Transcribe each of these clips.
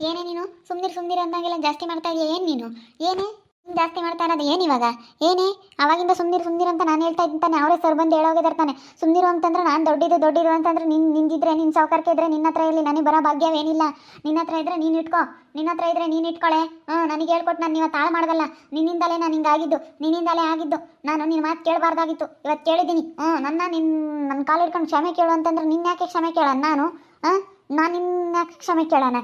ಏನೇ ನೀನು? ಸುಮ್ನಿರ್ ಸುಮ್ನಿರ್ ಅಂದಾಗೆಲ್ಲ ಜಾಸ್ತಿ ಮಾಡ್ತಾ ಇದೀಯ? ಏನು ನೀನು? ಏನೇ? ನೀನ್ ಜಾಸ್ತಿ ಮಾಡ್ತಾ ಇರೋದು ಏನು ಇವಾಗ? ಏನೇ? ಅವಾಗಿಂದ ಸುಮ್ನಿರು ಸುಮ್ನಿರು ಅಂತ ನಾನು ಹೇಳ್ತಾ ಇದ್ದೀನಿ ಅವರೇ ಸರ್ ಬಂದು ಹೇಳೋಗಿದ್ದಾರೆ ತಾನೆ ಅಂತಂದ್ರೆ ನಾನು ದೊಡ್ಡಿದ್ದು ದೊಡ್ಡಿರು ಅಂತಂದ್ರೆ ನಿನ್, ನಿಂದಿದ್ರೆ ನಿನ್ನ ಸಾವುಕಾರಕ್ಕೆ ಇದ್ರೆ ನಿನ್ನ ಹತ್ರ ಇರಲಿ. ನನಗೆ ಬರೋ ಭಾಗ್ಯವೇನಿಲ್ಲ ನಿನ್ನ ಹತ್ರ ಇದ್ರೆ ನೀನು ಇಟ್ಕೋ. ನಿನ್ನ ಹತ್ರ ಇದ್ರೆ ನೀನು ಇಟ್ಕೊಳೆ. ಹಾಂ, ನನಗೆ ಹೇಳ್ಕೊಟ್ಟು ನಾನು ಇವತ್ತು ಹಾಳು ಮಾಡ್ದಲ್ಲ. ನಿನ್ನಿಂದಲೇ ನಾನು ಹಿಂಗಾಗಿದ್ದು ನಿನ್ನಿಂದಲೇ ಆಗಿದ್ದು. ನಾನು ನಿನ್ನ ಮಾತು ಕೇಳಬಾರ್ದಾಗಿತ್ತು. ಇವತ್ತು ಕೇಳಿದ್ದೀನಿ. ಹ್ಞೂ ನನ್ನ ನಿನ್ನ ನನ್ನ ಕಾಲು ಹಿಡ್ಕೊಂಡು ಕ್ಷಮೆ ಕೇಳು ಅಂತಂದ್ರೆ ನಿನ್ನ ಯಾಕೆ ಕ್ಷಮೆ ಕೇಳೋಣ ನಾನು? ಹಾಂ, ನಾನು ನಿನ್ನ ಯಾಕೆ ಕ್ಷಮೆ ಕೇಳೋಣ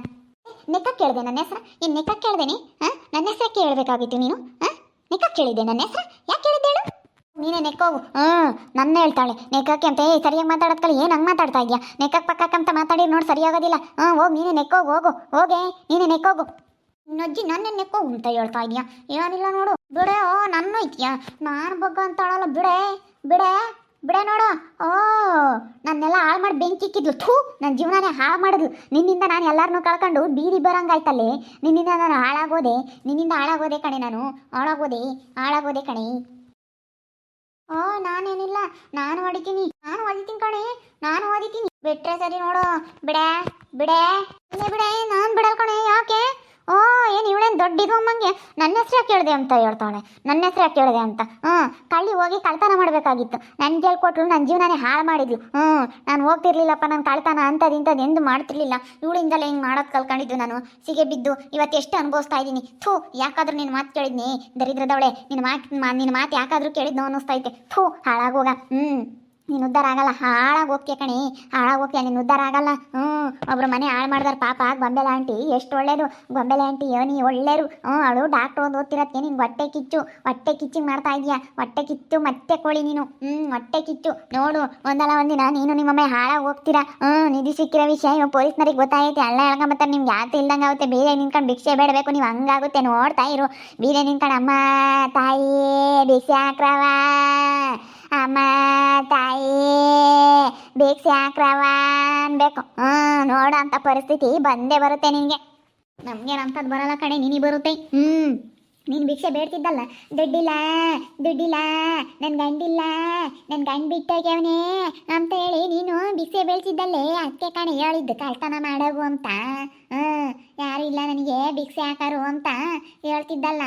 ನೆಕ್ಕ ಕೇಳಿದೆ ನನ್ನ ಹೆಸರು? ಏನು ನೆಕ್ಕ ಕೇಳ್ದೇನಿ? ಹಾಂ? ನನ್ನ ಹೆಸರು ಕೇಳಬೇಕಾಗಿತ್ತು ನೀನು? ಹಾಂ? ನೆಕ್ಕ ಕೇಳಿದೆ ನನ್ನ ಹೆಸರು? ಯಾಕೆ ಕೇಳಿದ್ದೆ ಹೇಳು ನೀನೇ ನೆಕ್ಕೋಗು ಹ್ಞೂ ನನ್ನ ಹೇಳ್ತಾಳೆ. ನೆಕ್ಕಕ್ಕೆ ಅಂತ, ಏ, ಸರಿಯಾಗಿ ಮಾತಾಡೋದ್ ಏನು ಹಂಗೆ ಮಾತಾಡ್ತಾ ಇದೆಯಾ? ನೆಕ್ಕಕ್ಕೆ ಪಕ್ಕಕ್ಕಂತ ಮಾತಾಡಿ ನೋಡಿ ಸರಿಯಾಗೋದಿಲ್ಲ. ಹ್ಞೂ ಹೋಗಿ, ನೀನೇ ನೆಕ್ಕೋಗು ಹೋಗು. ಹೋಗೆ, ನೀನೇ ನೆಕ್ಕೋಗು ನಜ್ಜಿ ನನ್ನ ನೆಕ್ಕೋಗು ಅಂತ ಹೇಳ್ತಾ ಇದೆಯಾ? ಏನಿಲ್ಲ ನೋಡು. ಬಿಡೆ ನನ್ನ ಐತಿಯಾ ನಾನು ಬಗ್ಗ ಅಂತಾಳಲ್ಲ ಬಿಡೆ ಬಿಡೆ. ಬಿಡೆ ನೋಡು. ಓ, ನನ್ನೆಲ್ಲ ಹಾಳು ಮಾಡಿ ಬೆಂಕಿ ಇಕ್ಕಿದ್ಲು. ಥೂ ನನ್ನ ಜೀವನನೇ ಹಾಳು ಮಾಡಿದ್ಲು ನಿನ್ನಿಂದ ನಾನು ಎಲ್ಲರನ್ನೂ ಕಳ್ಕೊಂಡು ಬೀದಿ ಬರಂಗಾಯ್ತಲ್ಲೇ. ನಿನ್ನಿಂದ ನಾನು ಹಾಳಾಗೋದೆ, ನಿನ್ನಿಂದ ಹಾಳಾಗೋದೆ ಕಣೆ ನಾನು. ಹಾಳಾಗೋದೆ ಹಾಳಾಗೋದೆ ಕಣೆ. ಓ, ನಾನೇನಿಲ್ಲ. ನಾನು ಹೊಡಿತೀನಿ. ನಾನು ಹೊಡಿತೀನಿ ಕಣೆ. ನಾನು ಹೊಡಿತೀನಿ. ಬಿಟ್ರೆ ಸರಿ ನೋಡು. ಬಿಡ, ಬಿಡೆ. ಬಿಡೆ. ನಾನು ಬಿಡಲ್ ಕಣೆ. ಯಾಕೆ? ಓ ಏನು ಇವಳೇನು ದೊಡ್ಡ ಅಮ್ಮಂಗೆ? ನನ್ನ ಹೆಸ್ರು ಕೇಳಿದೆ ಅಂತ ಹೇಳ್ತಾಳೆ ನನ್ನ ಹೆಸ್ರು ಕೇಳಿದೆ ಅಂತ. ಹ್ಞೂ, ಕಳ್ಳಿ ಹೋಗಿ ಕಳ್ತನ ಮಾಡಬೇಕಾಗಿತ್ತು. ನನ್ಗೆ ಹೇಳ್ಕೊಟ್ರು ನನ್ನ ಜೀವನನೇ ಹಾಳು ಮಾಡಿದ್ಲು. ಹ್ಞೂ, ನಾನು ಹೋಗ್ತಿರ್ಲಿಲ್ಲಪ್ಪ, ನಾನು ಕಳ್ತನ ಅಂಥದ್ದು ಇಂಥದ್ದು ಎಂದು ಮಾಡ್ತಿರ್ಲಿಲ್ಲ. ಇವಳಿಂದಲೇ ಹಿಂಗೆ ಮಾಡೋದು ಕಲ್ಕೊಂಡಿದ್ದು ನಾನು. ಸಿಗೆ ಬಿದ್ದು ಇವತ್ತು ಎಷ್ಟು ಅನುಭವಿಸ್ತಾ ಇದ್ದೀನಿ ಥೂ, ಯಾಕಾದರೂ ನಿನ್ನ ಮಾತು ಕೇಳಿದ್ನಿ. ದರಿದ್ರದವಳೆ ನಿನ್ನ ಮಾತು ನಿನ್ನ ಮಾತು ಯಾಕಾದರೂ ಕೇಳಿದ್ನೋ ಅನ್ನಿಸ್ತೈತೆ. ಥೂ ಹಾಳಾಗೋಗ ಹ್ಞೂ. ನೀನು ಉದ್ಧಾರ ಆಗಲ್ಲ, ಹಾಳಾಗಿ ಹೋಗ್ತೀಯ ಕಣಿ, ಹಾಳಾಗಿ ಹೋಗ್ತೀಯ, ನೀನು ಉದ್ಧಾರ ಆಗಲ್ಲ. ಹ್ಞೂ ಒಬ್ರು ಮನೆ ಹಾಳು ಮಾಡಿದಾರೆ, ಪಾಪ ಗೊಂಬೆಲ ಆಂಟಿ, ಎಷ್ಟು ಒಳ್ಳೇದು. ಗೊಂಬೆಲೆ ಆಂಟಿ ನೀ ಒಳ್ಳೇರು. ಹ್ಞೂ ಅವಳು ಡಾಕ್ಟ್ರ್ ಒಂದು ಓದ್ತಿರತ್ತೆ ನೀನು ಹೊಟ್ಟೆ ಕಿಚ್ಚು, ಹೊಟ್ಟೆ ಕಿಚ್ಚಿಂಗ್ ಮಾಡ್ತಾ ಇದೀಯ? ಹೊಟ್ಟೆ ಕಿಚ್ಚು ಮತ್ತೆ ಕೋಳಿ ನೀನು. ಹ್ಞೂ ಹೊಟ್ಟೆ ಕಿಚ್ಚು ನೋಡು, ಒಂದಲ್ಲ ಒಂದಿನ ನೀನು ನಿಮ್ಮಮ್ಮ ಹಾಳಾಗಿ ಹೋಗ್ತೀರಾ? ಹ್ಞೂ ನಿಧಿ ಸಿಕ್ಕಿರೋ ವಿಷಯ ಇವಾಗ ಪೊಲೀಸ್ನರಿಗೆ ಗೊತ್ತಾಗೈತೆ. ಎಲ್ಲ ಹೇಳ್ಕೊಂಬತ್ತಾರೆ, ನಿಮ್ಗೆ ಯಾತು ಇಲ್ದಂಗೆ ಆಗುತ್ತೆ. ಬೇರೆ ನಿಂತ್ಕೊಂಡು ಭಿಕ್ಷೆ ಬೇಡಬೇಕು, ನೀವು ಹಂಗಾಗುತ್ತೆ. ನೋಡ್ತಾ ಇರು. ಬೀರೆ ನಿಂತ್ಕೊಂಡು, ಅಮ್ಮ ತಾಯಿ ಬಿಸಿ ಹಾಕ್ರವ ಅಮ್ಮ ತಾಯಿ, ಭಿಕ್ಷೆ ಹಾಕ್ರವ ಅನ್ಬೇಕು ಹ್ಮ್ ನೋಡೋ ಅಂತ ಪರಿಸ್ಥಿತಿ ಬಂದೇ ಬರುತ್ತೆ ನಿನಗೆ ನಮ್ಗೇನಂಥದ್ದು ಬರಲ್ಲ ಕಣೆ, ನಿನಗೆ ಬರುತ್ತೆ. ಹ್ಞೂ ನೀನು ಭಿಕ್ಷೆ ಬೇಡ್ತಿದ್ದಲ್ಲ. ದುಡ್ಡಿಲ್ಲ ದುಡ್ಡಿಲ್ಲ ನನ್ನ ಗಂಡಿಲ್ಲ ನನ್ನ ಗಂಡು ಬಿಟ್ಟಾಗ್ಯವನೇ ಅಂತ ಹೇಳಿ ನೀನು ಭಿಕ್ಷೆ ಬೇಳ್ತಿದ್ದಲ್ಲೇ. ಅದಕ್ಕೆ ಕಣೆ, ಹೇಳಿದ್ದು ಕಳ್ತನ ಮಾಡೋಗು ಅಂತ. ಹ್ಞೂ ಯಾರು ಇಲ್ಲ ನನಗೆ, ಭಿಕ್ಷೆ ಹಾಕಾರು ಅಂತ ಹೇಳ್ತಿದ್ದಲ್ಲ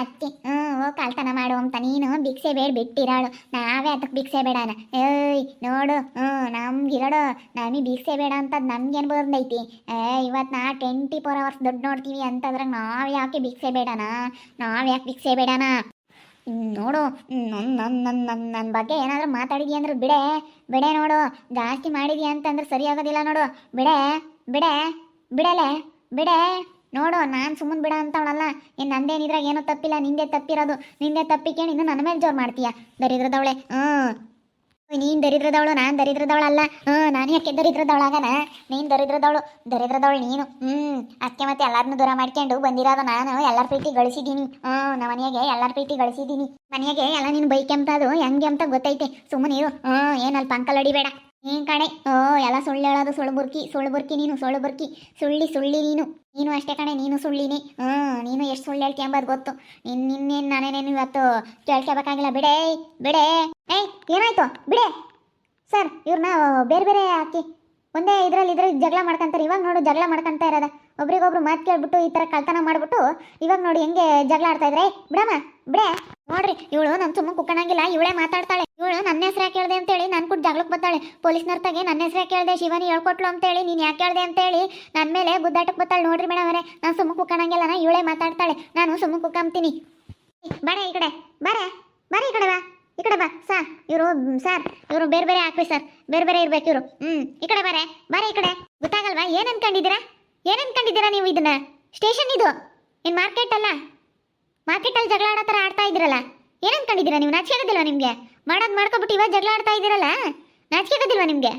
ಅತ್ತೆ ಹ್ಞೂ ಓ ಕಳ್ತನ ಮಾಡು ಅಂತ. ನೀನು ಭಿಕ್ಷೆ ಬೇಡ ಬಿಟ್ಟಿರಾಳು. ನಾವೇ ಅದಕ್ಕೆ ಭಿಕ್ಷೆ ಬೇಡಣ ಏಯ್, ನೋಡು. ಹ್ಞೂ ನಮ್ಗಿರಡು ನಮಗೆ ಭಿಕ್ಷೆ ಬೇಡ ಅಂತದ್ದು ನಮ್ಗೇನು ಬಂದೈತಿ ಏ, ಇವತ್ತು ನಾ ಟ್ವೆಂಟಿ ಫೋರ್ ಅವರ್ಸ್ ದುಡ್ಡು ನೋಡ್ತೀವಿ ಅಂತಂದ್ರೆ ನಾವು ಯಾಕೆ ಭಿಕ್ಷೆ ಬೇಡಾನ? ನಾವು ಯಾಕೆ ಭಿಕ್ಷೆ ಬೇಡಾನ? ನೋಡು. ನನ್ನ ನನ್ನ ನನ್ನ ನನ್ನ ನನ್ನ ಬಗ್ಗೆ ಏನಾದರೂ ಮಾತಾಡಿದ್ಯಾ ಅಂದ್ರೆ ಬಿಡೆ. ಬಿಡೆ ನೋಡು. ಜಾಸ್ತಿ ಮಾಡಿದ್ಯಾ ಅಂತಂದ್ರೆ ಸರಿ ಆಗೋದಿಲ್ಲ ನೋಡು. ಬಿಡೆ ಬಿಡೆ. ಬಿಡಲೆ? ಬಿಡೆ? ನೋಡು, ನಾನು ಸುಮ್ಮನೆ ಬಿಡ ಅಂತವಳಲ್ಲ. ಏನು ನಂದೇನಿದ್ರಾಗ ಏನೂ ತಪ್ಪಿಲ್ಲ, ನಿಂದೆ ತಪ್ಪಿರೋದು. ನಿಂದೆ ತಪ್ಪಿಕೆ ಇನ್ನು ನನ್ನ ಮೇಲೆ ಜೋರು ಮಾಡ್ತೀಯ? ದರಿದ್ರದವಳೆ, ಹ್ಞೂ. ನೀನು ದರಿದ್ರದವಳು, ನಾನು ದರಿದ್ರದವಳಲ್ಲ. ಹ್ಞೂ, ನಾನು ಯಾಕೆ ದರಿದ್ರದವಳಾಗನ? ನೀನು ದರಿದ್ರದವಳು ದರಿದ್ರದವಳು ನೀನು. ಹ್ಞೂ. ಅದಕ್ಕೆ ಮತ್ತೆ ಎಲ್ಲರನ್ನು ದೂರ ಮಾಡ್ಕೊಂಡು ಬಂದಿರೋದು ನಾನು. ಎಲ್ಲರ ಪ್ರೀತಿ ಗಳಿಸಿದ್ದೀನಿ. ಹ್ಞೂ, ನಮ್ಮ ಮನೆಗೆ ಎಲ್ಲರ ಪ್ರೀತಿ ಗಳಿಸಿದ್ದೀನಿ. ಮನೆಗೆ ಎಲ್ಲ ನೀನು ಬೈಕೆಂಪದು ಹೆಂಗೆ ಅಂತ ಗೊತ್ತೈತೆ. ಸುಮ್ಮನೆ ಇರು ಹ್ಞೂ, ಏನಲ್ಲಿ, ಪಂಕಲ್ ಹೊಡಿಬೇಡ ನೀನ್ ಕಣೆ. ಓ, ಎಲ್ಲ ಸುಳ್ಳು ಹೇಳೋದು ಸುಳ್ಳು ಬುರ್ಕಿ ಸುಳ್ಳು ಬುರ್ಕಿ ನೀನು, ಸುಳ್ಳು ಬುರ್ಕಿ. ಸುಳ್ಳಿ ಸುಳ್ಳಿ ನೀನು. ನೀನು ಅಷ್ಟೇ ಕಣೆ, ನೀನು ಸುಳ್ಳಿನಿ. ಹ್ಞೂ, ನೀನು ಎಷ್ಟು ಸುಳ್ಳು ಹೇಳ್ತಿ ಎಂಬುದು ಗೊತ್ತು. ನಿನ್ ನಿನ್ನೇನು ನಾನೇನೇನು ಇವತ್ತು ಕೇಳ್ಕೋಬೇಕಾಗಿಲ್ಲ ಬಿಡೆ ಬಿಡೆ. ಏಯ್, ಏನಾಯ್ತು? ಬಿಡೆ. ಸರ್, ಇವ್ರನ್ನ ಬೇರೆ ಬೇರೆ ಹಾಕಿ. ಒಂದೇ ಇದ್ರಲ್ಲಿ ಇದ್ರಲ್ಲಿ ಜಗಳ ಮಾಡ್ಕೊಂತಾರೆ. ಇವಾಗ ನೋಡು ಜಗಳ ಮಾಡ್ಕೊಂತ ಇರೋದ. ಒಬ್ರಿಗೊಬ್ರು ಮಾತು ಕೇಳ್ಬಿಟ್ಟು ಈ ಥರ ಕಳ್ತನ ಮಾಡ್ಬಿಟ್ಟು ಇವಾಗ ನೋಡಿ ಹೆಂಗೆ ಜಗಳ ಆಡ್ತಾ ಇದ್ರೆ. ಬಿಡಮ್ಮ, ಬಿಡೆ. ನೋಡ್ರಿ, ಇವಳು ನನ್ ಸುಮ್ಮನೆ ಕುಕ್ಕಣಂಗಿಲ್ಲ, ಇವಳೇ ಮಾತಾಡ್ತಾಳೆ. ಇವಳು ನನ್ನ ಹೆಸರು ಯಾಕೆ ಹೇಳ್ದೆ ಅಂತೇಳಿ, ನಾನು ಕೂಡ ಜಗಳಕ್ಕೆ ಬರ್ತಾಳೆ. ಪೊಲೀಸ್ನರ್ತಾಗೆ ನನ್ನ ಹೆಸರು ಯಾಕೆ ಹೇಳ್ದೆ? ಶಿವಾನಿ ಹೇಳ್ಕೊಟ್ಲು ಅಂತೇಳಿ, ನೀನು ಯಾಕೆ ಹೇಳ್ದೆ ಅಂತೇಳಿ? ನನ್ನ ಮೇಲೆ ಗುದ್ದಾಟಕ್ಕೆ ಬರ್ತಾಳೆ ನೋಡ್ರಿ ಮೇಡಮ್ ಅವರೇ. ನಾನು ಸುಮ್ಮ ಕುಕ್ಕಣಂಗಿಲ್ಲ ನಾ ಇವಳೇ ಮಾತಾಡ್ತಾಳೆ. ನಾನು ಸುಮ್ಮ ಕುಕ್ಕಂತೀನಿ ಬರ ಈ ಕಡೆ ಬರ ಬರ ಈ ಕಡೆ ಬಾ. ಈ ಕಡೆ ಬಾ ಸರ್ ಇವರು ಸರ್. ಇವರು ಬೇರೆ ಬೇರೆ ಹಾಕ್ರಿ ಸರ್. ಬೇರೆ ಬೇರೆ ಇರ್ಬೇಕು ಇವರು. ಹ್ಮ್, ಈ ಕಡೆ ಬಾರೆ ಬರ ಈ ಕಡೆ. ಗೊತ್ತಾಗಲ್ವಾ? ಏನ್ ಅನ್ಕೊಂಡಿದ್ದೀರಾ? ಏನ್ ಅನ್ಕೊಂಡಿದ್ದೀರಾ ನೀವು ಇದನ್ನ? ಸ್ಟೇಷನ್ ಇದು? ಇನ್ ಮಾರ್ಕೆಟ್ ಅಲ್ಲ? ಮಾರ್ಕೆಟಲ್ಲಿ ಜಗಳ ಆಡೋ ಥರ ಆಡ್ತಾ ಇದ್ದೀರಲ್ಲ? ಏನು ಅನ್ಕೊಂಡಿದ್ದೀರಾ ನೀವು? ನಾಚಿಕೆ ಆಗೋದಿಲ್ವಾ ನಿಮಗೆ? ಮಾಡೋದು ಮಾಡ್ಕೊಬಿಟ್ಟು ಇವಾಗ ಜಗಳ ಆಡ್ತಾ ಇದ್ದೀರಲ್ಲ? ನಾಚಿಕೆ ಆಗೋದಿಲ್ವಾ ನಿಮಗೆ?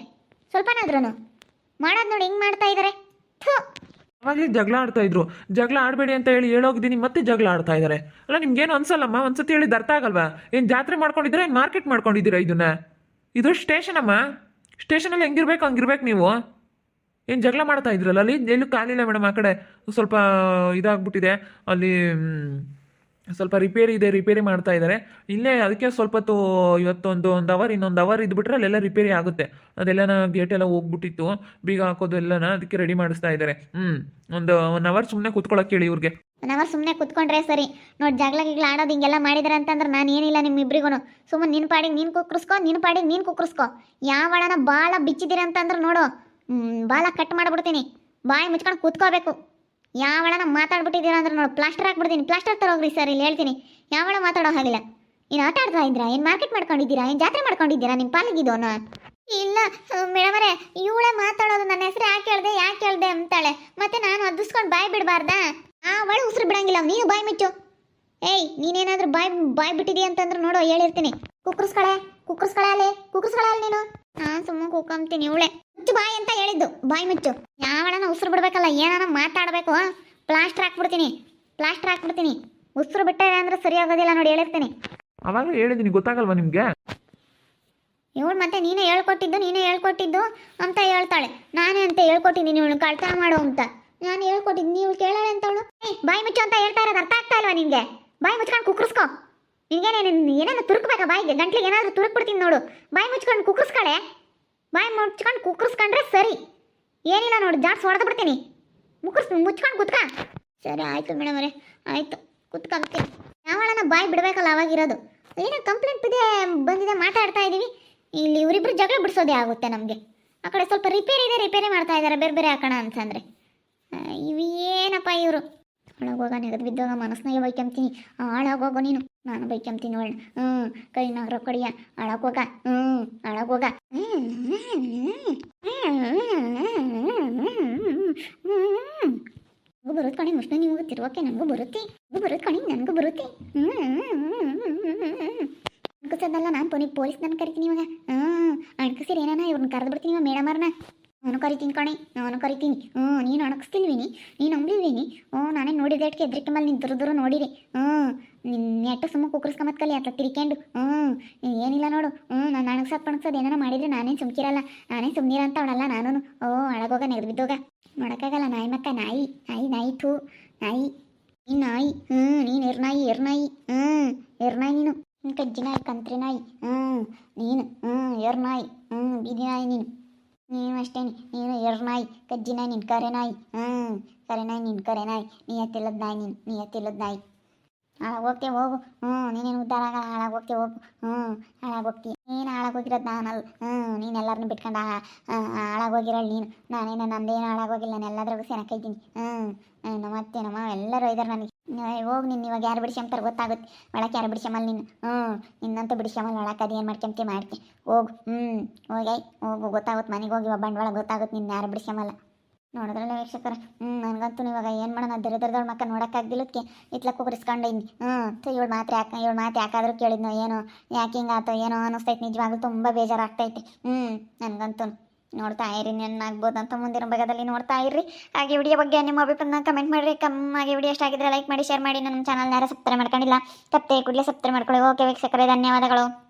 ಸ್ವಲ್ಪನಾದ್ರೂ ಮಾಡೋದು ನೋಡಿ ಹೆಂಗೆ ಮಾಡ್ತಾ ಇದ್ದಾರೆ ಥೂ. ಅವಾಗಲೇ ಜಗಳ ಆಡ್ತಾ ಇದ್ರು. ಜಗಳ ಆಡಬೇಡಿ ಅಂತ ಹೇಳಿ ಹೇಳೋಗಿದ್ದೀನಿ, ಮತ್ತೆ ಜಗಳ ಆಡ್ತಾ ಇದ್ದಾರೆ ಅಲ್ಲ, ನಿಮ್ಗೇನು ಅನ್ಸಲ್ಲಮ್ಮ? ಒಂದ್ಸತಿ ಹೇಳಿದ ಅರ್ಥ ಆಗಲ್ವಾ? ಏನು ಜಾತ್ರೆ ಮಾಡ್ಕೊಂಡಿದ್ದೀರಾ, ಏನು ಮಾರ್ಕೆಟ್ ಮಾಡ್ಕೊಂಡಿದ್ದೀರಾ ಇದನ್ನ? ಇದು ಸ್ಟೇಷನ್ ಅಮ್ಮ ಸ್ಟೇಷನಲ್ಲಿ ಹೆಂಗಿರ್ಬೇಕು, ಹಂಗಿರ್ಬೇಕು ನೀವು. ಏನು ಜಗಳ ಮಾಡ್ತಾ ಇದ್ರಲ್ಲ? ಅಲ್ಲಿ, ಎಲ್ಲೂ ಕಾಲಿಲ್ಲ ಮೇಡಮ್, ಆ ಕಡೆ. ಸ್ವಲ್ಪ ಇದಾಗ್ಬಿಟ್ಟಿದೆ. ಅಲ್ಲಿ ಸ್ವಲ್ಪ ರಿಪೇರಿ ಇದೆ ರಿಪೇರಿ ಮಾಡ್ತಾ ಇದ್ದಾರೆ. ಇಲ್ಲೇ ಅದಕ್ಕೆ ಸ್ವಲ್ಪ ಹೊತ್ತು ಇವತ್ತೊಂದು ಒಂದು ಅವರ್ ಇನ್ನೊಂದು ಅವರ್ ಇದ್ಬಿಟ್ರೆ ಅಲ್ಲೆಲ್ಲ ರಿಪೇರಿ ಆಗುತ್ತೆ. ಅದೆಲ್ಲನ ಗೇಟ್ ಎಲ್ಲ ಹೋಗ್ಬಿಟ್ಟಿತ್ತು. ಬೀಗ ಹಾಕೋದು ಎಲ್ಲನ ಅದಕ್ಕೆ ರೆಡಿ ಮಾಡಿಸ್ತಾ ಇದ್ದಾರೆ. ಹ್ಞೂ ಒಂದು ಒನ್ ಅವರ್ ಸುಮ್ಮನೆ ಕೂತ್ಕೊಳ್ಳೋಕೆ ಹೇಳಿ ಇವ್ರಿಗೆ. ಅವರ್ ಸುಮ್ಮನೆ ಕುತ್ಕೊಂಡ್ರೆ ಸರಿ. ನೋಡಿ ಜಗಳ ಗಿಗ್ಲ ಆಡೋದು ಹಿಂಗೆಲ್ಲ ಮಾಡಿದಾರೆ ಅಂತಂದ್ರೆ ನಾನು ಏನಿಲ್ಲ ನಿಮ್ಮಿಬ್ರಿಗೂ ಸುಮ್ಮನೆ ನಿನ್ನ ಪಾಡಿಗೆ ನೀನು ಕುಕ್ಕರ್ಸ್ಕೊ ನಿನ್ನ ಪಾಡಿಗೆ ನೀನು ಕುಕ್ಕರ್ಸ್ಕೊ. ಯಾವಳನ ಭಾಳ ಬಿಚ್ಚಿದ್ದೀರ ಅಂತಂದ್ರೆ ನೋಡು. ಬಾಲ ಕಟ್ ಮಾಡಿಬಿಡ್ತೀನಿ. ಬಾಯಿ ಮುಚ್ಕೊಂಡು ಕೂತ್ಕೋಬೇಕು. ಯಾವಳನ ಮಾತಾಡ್ಬಿಟ್ಟಿದ್ದೀರ ಅಂದ್ರೆ ನೋಡಿ ಪ್ಲಾಸ್ಟರ್ ಹಾಕ್ಬಿಡ್ತೀನಿ. ಪ್ಲಾಸ್ಟರ್ ತರೋಗ್ರಿ ಸರ್ ಇಲ್ಲಿ ಹೇಳ್ತೀನಿ. ಯಾವಳ ಮಾತಾಡೋ ಹಾಗಿಲ್ಲ. ಏನು ಆಟ ಆಡ್ತಾ ಇದ್ದೀರಾ? ಏನು ಮಾರ್ಕೆಟ್ ಮಾಡ್ಕೊಂಡಿದ್ದೀರಾ? ಏನು ಜಾತ್ರೆ ಮಾಡ್ಕೊಂಡಿದ್ದೀರಾ? ನಿಮ್ಮ ಪಾಲಿಗಿದೋನ ಇಲ್ಲ, ಮೇಡಮರೇ, ಇವಳೆ ಮಾತಾಡೋದು ನನ್ನ ಹೆಸರು ಯಾಕೆ ಹೇಳ್ದೆ ಯಾಕೆ ಹೇಳ್ದೆ ಅಂತಾಳೆ. ಮತ್ತೆ ನಾನು ಅದಿಸ್ಕೊಂಡು ಬಾಯಿ ಬಿಡಬಾರ್ದಾ? ಆ ಒಳ ಉಸಿರು ಬಿಡಂಗಿಲ್ಲ, ನೀನು ಬಾಯಿ ಮುಚ್ಚು. ಏಯ್, ನೀನೇನಾದ್ರೂ ಬಾಯ್ ಬಾಯ್ ಬಿಟ್ಟಿದೀಯ ಅಂತಂದ್ರೆ ನೋಡು ಹೇಳಿರ್ತೀನಿ ಕುಕ್ಕರ್ಸ್ಕಳೆ ಕುಕ್ಕರ್ಸ್ಕಳೆ ಅಲ್ಲಿ ಕುಕ್ಕರ್ಸ್ಕಳೆ ಅಲ್ಲಿ ನೀನು? ನಾನು ಸುಮ್ಮನೆ ಕುಕ್ಕಂತೀನಿ ಇವಳೆ. ಮುಚ್ಚು ಬಾಯ್ ಅಂತ ಹೇಳಿದ್ದು. ಬಾಯ್ ಮುಚ್ಚು. ಯಾವಳನ ಉಸಿರು ಬಿಡ್ಬೇಕಲ್ಲ ಏನಾನ ಮಾತಾಡಬೇಕು ಪ್ಲಾಸ್ಟರ್ ಹಾಕ್ಬಿಡ್ತೀನಿ ಪ್ಲಾಸ್ಟರ್ ಹಾಕ್ಬಿಡ್ತೀನಿ. ಉಸಿರು ಬಿಟ್ಟರೆ ಅಂದ್ರೆ ಸರಿ ಆಗೋದಿಲ್ಲ ನೋಡಿ ಹೇಳಿರ್ತೀನಿ. ಅವಾಗ ಹೇಳಿದ್ದೀನಿ ಗೊತ್ತಾಗಲ್ವಾ ನಿಮ್ಗೆ? ಇವಳು ಮತ್ತೆ ನೀನೇ ಹೇಳ್ಕೊಟ್ಟಿದ್ದು ನೀನೇ ಹೇಳ್ಕೊಟ್ಟಿದ್ದು ಅಂತ ಹೇಳ್ತಾಳೆ. ನಾನೇ ಅಂತ ಹೇಳ್ಕೊಟ್ಟಿದ್ದೀನಿ ಇವಳು ಕಳ್ತಾ ಮಾಡು ಅಂತ. ನಾನು ಹೇಳ್ಕೊಟ್ಟಿದ್ದು ನೀವು ಕೇಳಾಳೆ ಅಂತ ಅವಳು. ಬಾಯಿ ಮುಚ್ಚು ಅಂತ ಹೇಳ್ತಾ ಇರೋದು ಅರ್ಥ ಆಗ್ತಾ ಇಲ್ವಾ ನಿಮಗೆ ಬಾಯಿ ಮುಚ್ಕೊಂಡು ಕುಕ್ಕರ್ಸ್ಕೊ ನಿನಗೇನೇನು ಏನೇನು ತುರುಕ್ಬೇಕಾ ಬಾಯಿಗೆ? ಗಂಟ್ಲಿಗೆ ಏನಾದರೂ ತುರುಕ್ಬಿಡ್ತೀನಿ ನೋಡು. ಬಾಯಿ ಮುಚ್ಕೊಂಡು ಕುಕ್ಕರ್ಸ್ಕಳೆ ಬಾಯಿ ಮುಚ್ಕೊಂಡು ಕುಕ್ಕರ್ಸ್ಕೊಂಡ್ರೆ ಸರಿ. ಏನಿಲ್ಲ ನೋಡಿ ಜಾಡ್ಸ್ ಹೊಡೆದು ಬಿಡ್ತೀನಿ. ಮುಕ್ಕರ್ಸ್, ಮುಚ್ಕೊಂಡು ಕುತ್ಕ. ಸರಿ, ಆಯಿತು ಮೇಡಮ್ ಅವರೇ, ಆಯಿತು. ಕುತ್ಕೊಂತೀನಿ ಯಾವಳನ ಬಾಯಿ ಬಿಡಬೇಕಲ್ಲ ಅವಾಗಿರೋದು. ಏನೋ ಕಂಪ್ಲೇಂಟ್ ಇದೆ, ಬಂದಿದೆ, ಮಾತಾಡ್ತಾ ಇದ್ದೀವಿ ಇಲ್ಲಿ ಇವರಿಬ್ಬರು ಜಗಳ ಬಿಡಿಸೋದೇ ಆಗುತ್ತೆ ನಮಗೆ. ಆ ಕಡೆ ಸ್ವಲ್ಪ ರಿಪೇರಿ ಇದೆ ರಿಪೇರಿ ಮಾಡ್ತಾ ಇದ್ದಾರೆ ಬೇರೆ ಬೇರೆ ಹಾಕೋಣ ಅಂತಂದರೆ ಇವು ಏನಪ್ಪ ಇವರು? ಒಳಗೋಗ ನೆಗದು ಬಿದ್ದೋಗ ಮನಸ್ನಾಗೆ ಬೈಕೊಂತೀನಿ ಹಾಳಾಗೋಗೋ ನೀನು. ನಾನು ಬೈಕೊಂತೀನಿ ಒಳ್ಳೆ ಹ್ಞೂ ಕೈ ನಗರ ಕಡಿಯ. ಹಾಳಾಗೋಗ ಹ್ಞೂ ಹಾಳಾಗೋಗ ನನಗೂ ಬರುತ್ತೆ ಕಣಿ ಮುಷ್ಣ ನಿಮಗೂ ತಿರುವಕ್ಕೆ ನನಗೂ ಬರುತ್ತೆ. ನನಗೂ ಬರುತ್ತೆ ಕಣಿ, ನನಗೂ ಬರುತ್ತೆ. ಅಣ್ಕಸದಲ್ಲ ನಾನು ಪೊನಿ ಪೊಲೀಸ್ ನಾನು ಕರಿತೀನಿ ಇವಾಗ. ಹ್ಞೂ ಅಣ್ಕಸಿರಿ ಏನಾನ ಇವ್ರನ್ನ ಕರೆದು ಬಿಡ್ತೀನಿ ಇವಾಗ ಮೇಡಮರ್ನ ನಾನು ಕರಿತೀನಿ ಕಣೆ, ನಾನು ಕರಿತೀನಿ. ಹ್ಞೂ, ನೀನು ಅಣಗಿಸ್ತಿಲ್ವಿನಿ ನೀನು ನಂಬ್ಲಿಲ್ವಿನಿ ಹ್ಞೂ ನಾನೇ ನೋಡಿದ ಅಟ್ಕೆ ಎದ್ರಿಕೆ ಮೇಲೆ ನಿಂತು ದುರು ನೋಡಿರಿ ಹ್ಞೂ ನಿನ್ನ ಎಟ್ಟು ಸುಮ್ಮ ಕುಕ್ಕರ್ಸ್ಕೊಂಬತ್ ಕಲಿ ಅತ್ತ ತಿರ್ಕೊಂಡು ಹ್ಞೂ, ಏನಿಲ್ಲ ನೋಡು. ಹ್ಞೂ, ನಾನು ಅಣಗ್ಸೋದು ಪಣಗ್ಸೋದು ಏನಾರ ಮಾಡಿದ್ರೆ ನಾನೇ ಸುಮ್ಕಿರಲ್ಲ. ನಾನೇ ಸುಮ್ಮನಿರ ಅಂತ ಅವಳಲ್ಲ ನಾನು ಓ, ಅಳಗೋಗ ನೆಗೆದು ಬಿದ್ದೋಗ ನೋಡೋಕ್ಕಾಗಲ್ಲ ನಾಯಿ ಮಕ್ಕ, ನಾಯಿ ನಾಯಿ ನಾಯಿ ಥೂ, ನಾಯಿ ನೀನು ನಾಯಿ. ಹ್ಞೂ, ನೀನು ಎರ್ನಾಯಿ ಎರ್ನಾಯಿ ಹ್ಞೂ ಎರ್ನಾಯಿ ನೀನು. ಕಜ್ಜಿ ನಾಯಿ ಕಂತ್ರಿ ನಾಯಿ. ಹ್ಞೂ, ನೀನು. ಹ್ಞೂ ಎರ್ನಾಯಿ ಹ್ಞೂ, ಬೀದಿ ನಾಯಿ ನೀನು. ನೀನು ಅಷ್ಟೇ ನೀನು ಎರ್ನಾಯಿ ಕಜ್ಜಿ ನಾಯಿ ನಿನ್ನ ಕರೆ ನಾಯಿ. ಹ್ಞೂ ಕರೆ ನಾಯಿ ನಿನ್ನ ಕರೆ ನಾಯಿ. ನೀ ಎತ್ತಿಲ್ಲದ ನಾಯಿ, ನೀನು ನೀ ಎತ್ತಿಲ್ಲದ ನಾಯಿ. ಹಾಳಾಗೋಗ್ತೆ ಹೋಗು. ಹ್ಞೂ, ನೀನೇನು ಉದ್ಧಾರ ಆಗಲ್ಲ ಹಾಳಾಗೋಗ್ತೆ ಹೋಗು. ಹ್ಞೂ ಹಾಳಾಗೋಗ್ತಿ ನೀನು ಹಾಳಾಗೋಗಿರೋದು ನಾನಲ್ಲ ಹ್ಞೂ, ನೀನು ಎಲ್ಲರನ್ನೂ ಬಿಟ್ಕೊಂಡು ಹಾಳಾಗೋಗಿರೋಳು ನೀನು. ನಾನೇನು ನಂದೇನು ಹಾಳಾಗೋಗಿಲ್ಲ ನಾನು ಎಲ್ಲದ್ರಾಗೂ ಸೆನಕೈತೀನಿ ಹ್ಞೂ ನಮ್ಮ ಅತ್ತೆ ನಮ್ಮ ಎಲ್ಲರೂ ಇದ್ದಾರೆ ನನಗೆ. ಹೋಗಿ ನೀನು, ಇವಾಗ ಯಾರು ಬಿಡಿಸ್ಕೊಂತಾರೆ ಗೊತ್ತಾಗುತ್ತೆ. ಒಳಕ್ಕೆ ಯಾರು ಬಿಡಿಸ್ಕೊಂಬಲ್ಲ ನೀನು? ಹ್ಞೂ, ನಿನ್ನಂತೂ ಬಿಡಿಸ್ಕೊಂಬಲ್ಲ ಒಳಕ್ಕೆ ಅದು ಏನು ಮಾಡ್ತೀನಿ ಮಾಡ್ತಿ. ಹೋಗು, ಹ್ಞೂ, ಹೋಗಿ ಹೋಗು, ಗೊತ್ತಾಗುತ್ತೆ ಮನೆಗೆ ಹೋಗಿ ಬಂಡವಾಳ ಗೊತ್ತಾಗುತ್ತೆ ನಿನ್ನ ಯಾರು ಬಿಡಿಸ್ಕೊಂಬಲ್ಲ ನೋಡಿದ್ರಲ್ಲ ವೀಕ್ಷಕರ. ಹ್ಞೂ ನನಗಂತೂ ಇವಾಗ ಏನು ಮಾಡೋಣ? ದರಿದ್ರದವ್ಳ ಮಕ್ಕ ನೋಡೋಕ್ಕಾಗ್ದಿಲ್ಲಕ್ಕೆ ಇತ್ಲ ಕುಗ್ರಿಸ್ಕೊಂಡಿನಿ ಹ್ಞೂ ಇವಳು ಮಾತ್ರ ಯಾಕೆ, ಇವಳು ಮಾತು ಯಾಕಾದರೂ ಕೇಳಿದ್ನೋ ಏನೋ, ಯಾಕೆ ಹಿಂಗಾತೋ ಏನೋ ಅನ್ನಿಸ್ತೈತೆ. ನಿಜವಾಗ್ಲೂ ತುಂಬ ಬೇಜಾರಾಗ್ತೈತೆ. ಹ್ಞೂ ನನಗಂತೂ ನೋಡ್ತಾ ಇರಿ ನೆನ್ನಾಗ್ಬೋದು ಅಂತ ಮುಂದಿನ ಭಾಗದಲ್ಲಿ ನೋಡ್ತಾ ಇರ್ರಿ. ಹಾಗೆ ವಿಡಿಯೋ ಬಗ್ಗೆ ನಿಮ್ಮ ಅಭಿಪ್ರಾಯ ಕಮೆಂಟ್ ಮಾಡಿರಿ. ಕಮ್ಮಾಗಿ ವಿಡಿಯೋ ಆಗಿದ್ರೆ ಲೈಕ್ ಮಾಡಿ ಶೇರ್ ಮಾಡಿ. ನಮ್ಮ ಚಾನಲ್ ಯಾರು ಸಬ್ಸ್ಕ್ರೈಬ್ ಮಾಡ್ಕೊಂಡಿಲ್ಲ, ತಪ್ಪದೆ ಕೂಡಲೇ ಸಬ್ಸ್ಕ್ರೈಬ್ ಮಾಡ್ಕೊಳ್ಳಿ. ಓಕೆ ವೀಕ್ಷಕರೇ, ಧನ್ಯವಾದಗಳು.